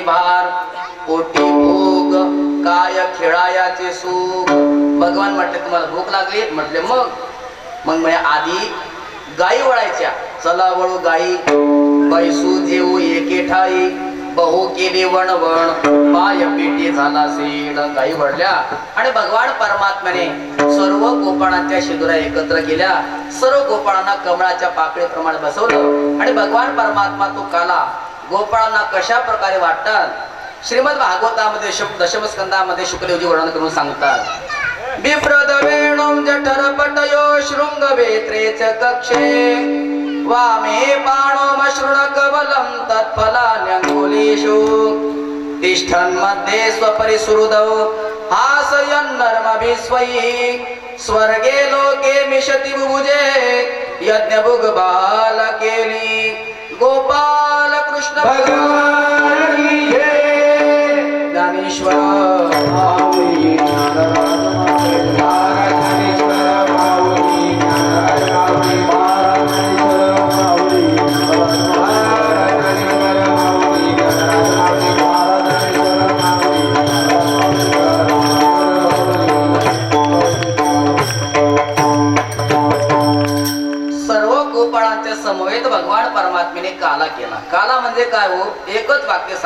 भार पोटी भोग काय खेळायाचे सुख. भगवान म्हटले तुम्हाला भूक लागली? म्हटले मग. मग म्हणे आधी गायी वळायच्या. चला वळू गायी. बैसू देऊ एके ठाई. बहु केली वणवण. पाय पेटी झाला सेड. गायी वळल्या. आणि भगवान परमात्म्याने सर्व गोपाळांच्या शिदुरा एकत्र केल्या. सर्व गोपाळांना कमळाच्या पाकळीप्रमाणे बसवलं. आणि भगवान परमात्मा तो काला गोपाळांना कशा प्रकारे वाटतात? श्रीमद भागवतामध्ये दशमस्कंदामध्ये दशम शुक्लदेवजी वर्णन करून सांगतात बिप्रद वेणुं जठरपटयो शृङ्गवेत्रे च कक्षे वामे पाणोमशृणकवलं तत्फलान्यङ्गुलीषु तिष्ठन्मध्ये स्वपरिसुहृदौ हासयन्नर्मभिस्वयि स्वर्गे लोके मिशति बुभुजे यज्ञभुग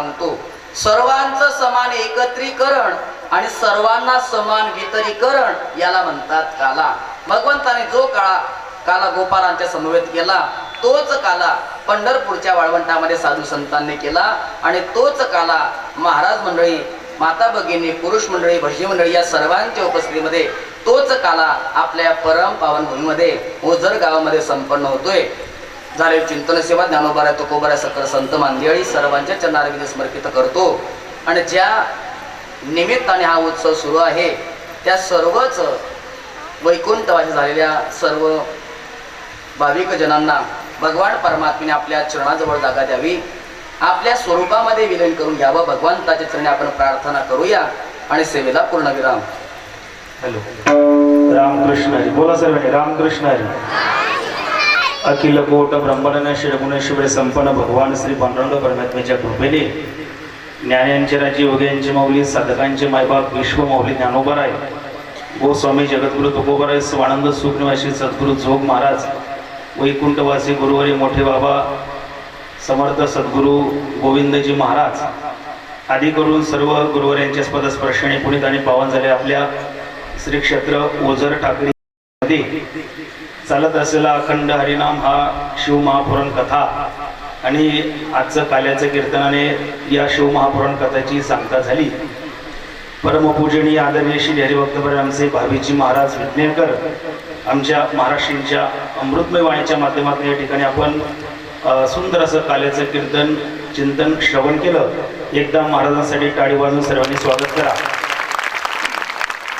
सांगतो. सर्वांचं समान एकत्रीकरण आणि सर्वांना समान वितरीकरण याला म्हणतात काला. भगवंताने जो काळा काला गोपालांच्या समवेत केला तोच काला पंढरपूरच्या वाळवंटामध्ये साधू संतांनी केला आणि तोच काला महाराज मंडळी माता भगिनी पुरुष मंडळी भजी मंडळी या सर्वांच्या उपस्थितीमध्ये तोच काला आपल्या परम पावन भूमीमध्ये ओझर गावामध्ये संपन्न होतोय. झाले चिंतन सेवा ज्ञानोबारा तुकोबारा सकल संत मांदियाळी सर्वांच्या चरणारविधी समर्पित करतो. आणि ज्या निमित्ताने हा उत्सव सुरू आहे त्या सर्वच वैकुंठवासी झालेल्या सर्व भाविक जनांना भगवान परमात्म्याने आपल्या चरणाजवळ जागा द्यावी. आपल्या स्वरूपामध्ये विलीन करून घ्यावं. भगवंताच्या चरणी आपण प्रार्थना करूया आणि सेवेला पूर्णविराम हॅलो. रामकृष्ण हरी बोला सर्वांनी रामकृष्ण हरी अखिल कोट ब्रह्मांड श्री शिवय संपन्न भगवान श्री पांडुरंग परमात्म्याच्या कृपेने. ज्ञानांचे राजे योग्यांचे माऊली साधकांचे मायबाप विश्व माऊली ज्ञानोबराय गोस्वामी जगद्गुरु तुकोबराय स्वानंद सुखनिवासी सद्गुरु जोग महाराज वैकुंठवासी गुरुवारी मोठे बाबा समर्थ सद्गुरु गोविंदजी महाराज आदी करून सर्व गुरुवाऱ्यांच्या पदस्पर्शाने पुणित आणि पावन झाले आपल्या श्री क्षेत्र ओझर ठाकरे चालत असलेला अखंड हरिनाम हा शिवमहापुराण कथा. आणि आजचं काल्याचं कीर्तनाने या शिवमहापुराण कथेची सांगता झाली. परमपूजनीय आदरणीय श्री हरिभक्तपर आमचे भावीजी महाराज विज्ञानकर आमच्या महाराष्ट्रींच्या अमृतमय वाणीच्या माध्यमातून या ठिकाणी आपण सुंदर असं काल्याचं कीर्तन चिंतन श्रवण केलं. एकदा महाराजांसाठी टाळी वाजून सर्वांनी स्वागत करा.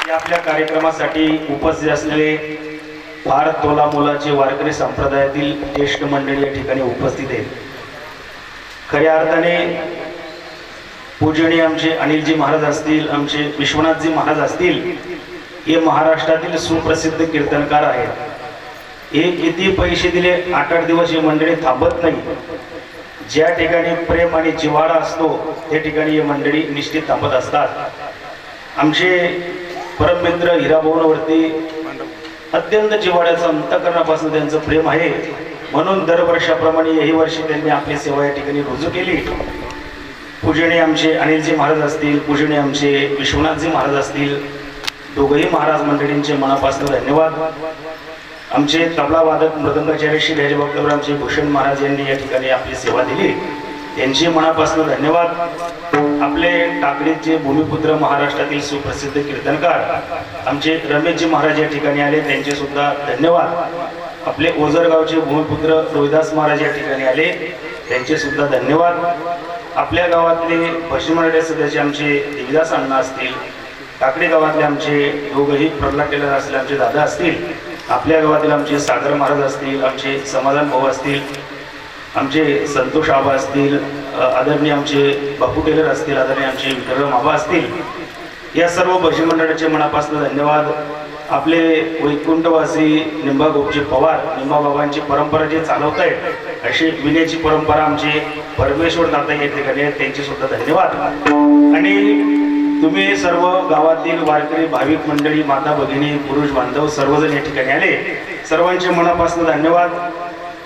या आपल्या कार्यक्रमासाठी उपस्थित असलेले फार तोला मोलाचे वारकरी संप्रदायातील ज्येष्ठ मंडळी या ठिकाणी उपस्थित आहेत. खऱ्या अर्थाने पूजनीय आमचे अनिलजी महाराज असतील आमचे विश्वनाथजी महाराज असतील हे महाराष्ट्रातील सुप्रसिद्ध कीर्तनकार आहेत. हे किती पैसे दिले आठ आठ दिवस ही मंडळी थांबत नाही. ज्या ठिकाणी प्रेम आणि जिव्हाळा असतो त्या ठिकाणी ही मंडळी निश्चित थांबत असतात. आमचे परममित्र हिराभाऊंवरती अत्यंत जिव्हाळ्याचं अंतकरणापासून त्यांचं प्रेम आहे. म्हणून दरवर्षाप्रमाणे याही वर्षी त्यांनी आपली सेवा या ठिकाणी रुजू केली. पूजणी आमचे अनिलजी महाराज असतील पूजनीय आमचे विश्वनाथजी महाराज असतील दोघंही महाराज मंडळींचे मनापासून धन्यवाद. आमचे तबला वादक मृदंगाचार्य श्री हरिभक्तवर आमचे भूषण महाराज यांनी या ठिकाणी आपली सेवा दिली. त्यांचे मनापासून धन्यवाद. आपले टाकडीचे भूमिपुत्र महाराष्ट्रातील सुप्रसिद्ध कीर्तनकार आमचे रमेशजी महाराज या ठिकाणी आले त्यांचे सुद्धा धन्यवाद. आपले ओझरगावचे भूमिपुत्र रोहिदास महाराज या ठिकाणी आले त्यांचे सुद्धा धन्यवाद. आपल्या गावातले पश्चिम मराठी सदस्य आमचे देवीदास अण्णा असतील टाकडे गावातले आमचे दोघही प्रल्हाद टेलर असले आमचे दादा असतील आपल्या गावातील आमचे सागर महाराज असतील आमचे समाधान भाऊ असतील आमचे संतोष आबा असतील आदरणीय आमचे बापू टेलर असतील आदरणीय आमचे विक्रम आबा असतील या सर्व भजन मंडळाचे मनापासून धन्यवाद. आपले वैकुंठवासी निंबागोपजी पवार निंबाबाबांची परंपरा जे चालवत आहेत अशी विण्याची परंपरा आमची परमेश्वर दादा या ठिकाणी आहेत त्यांचे सुद्धा धन्यवाद. आणि तुम्ही सर्व गावातील वारकरी भाविक मंडळी माता भगिनी पुरुष बांधव सर्वजण या ठिकाणी आले. सर्वांचे मनापासून धन्यवाद.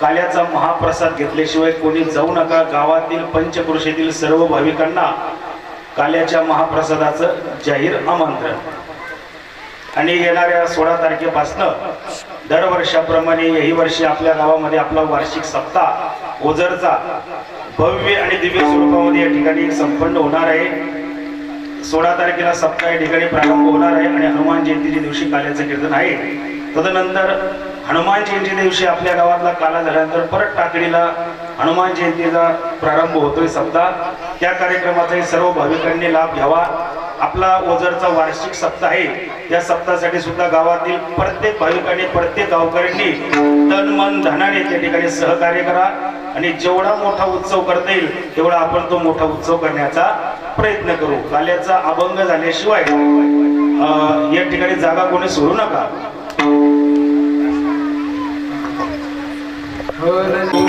काल्याचा महाप्रसाद घेतल्याशिवाय कोणी जाऊ नका. गावातील पंचकृषीतील सर्व भाविकांना काल्याच्या महाप्रसादाचं जाहीर आमंत्रण. आणि येणाऱ्या सोळा तारखेपासनं दरवर्षाप्रमाणे याही वर्षी आपल्या गावामध्ये आपला वार्षिक सप्ताह ओझरचा भव्य आणि दिव्य स्वरूपामध्ये या ठिकाणी संपन्न होणार आहे. सोळा तारखेला सप्ताह या ठिकाणी प्रारंभ होणार आहे आणि हनुमान जयंतीच्या दिवशी काल्याचं कीर्तन आहे. तदनंतर हनुमान जयंती दिवशी आपल्या गावातला काला झाल्यानंतर परत टाकडीला हनुमान जयंतीचा प्रारंभ होतोय सप्ताह. त्या कार्यक्रमाचाही सर्व भाविकांनी लाभ घ्यावा. आपला ओझरचा वार्षिक सप्ताह आहे. या सप्ताहासाठी सुद्धा गावातील प्रत्येक भाविकांनी प्रत्येक गावकऱ्यांनी तन मन धनाने त्या ठिकाणी सहकार्य करा आणि जेवढा मोठा उत्सव करता येईल तेवढा आपण तो मोठा उत्सव करण्याचा प्रयत्न करू. काल्याचा अभंग झाल्याशिवाय या ठिकाणी जागा कोणी सोडू नका. Hood.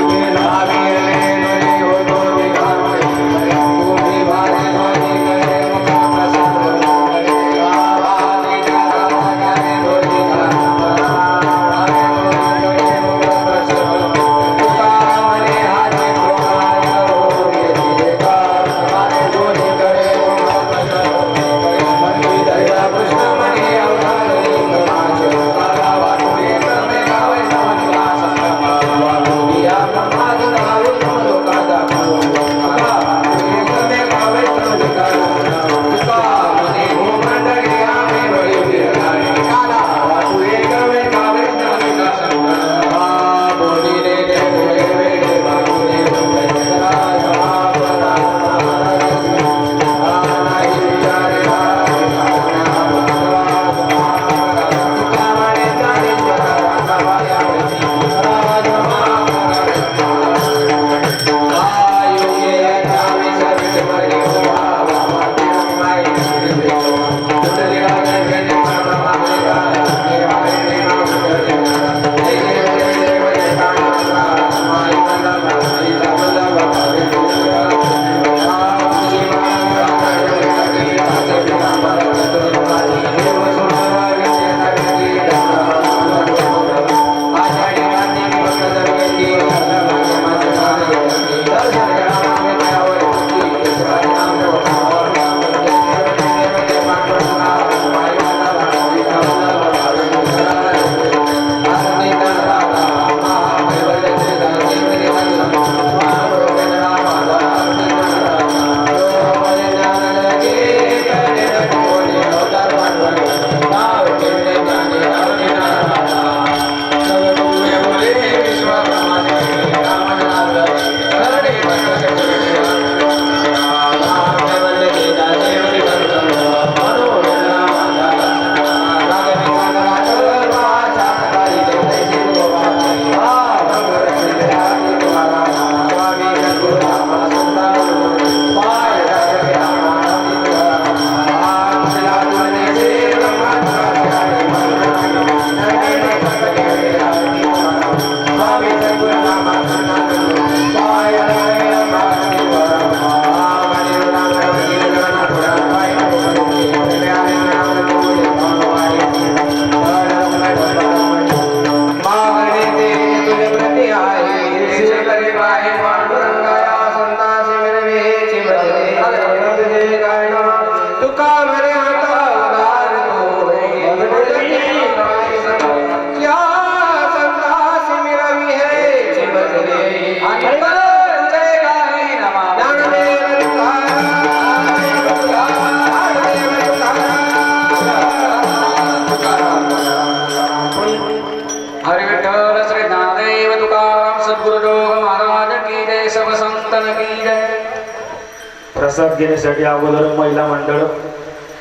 प्रसाद घेण्यासाठी अगोदर महिला मंडळ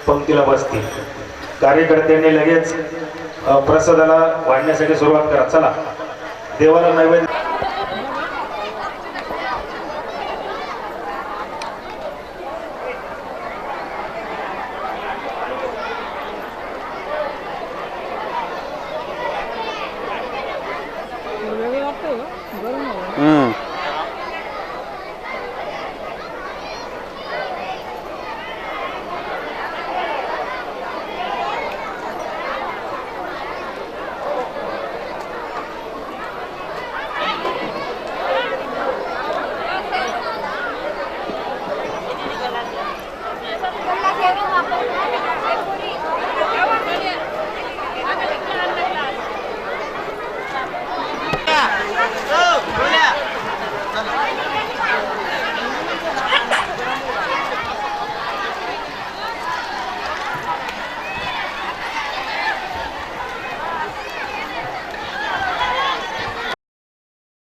पंक्तीला बसतील. कार्यकर्त्यांनी लगेच प्रसादाला वाढण्यासाठी सुरुवात करा. चला. देवाला नैवेद्य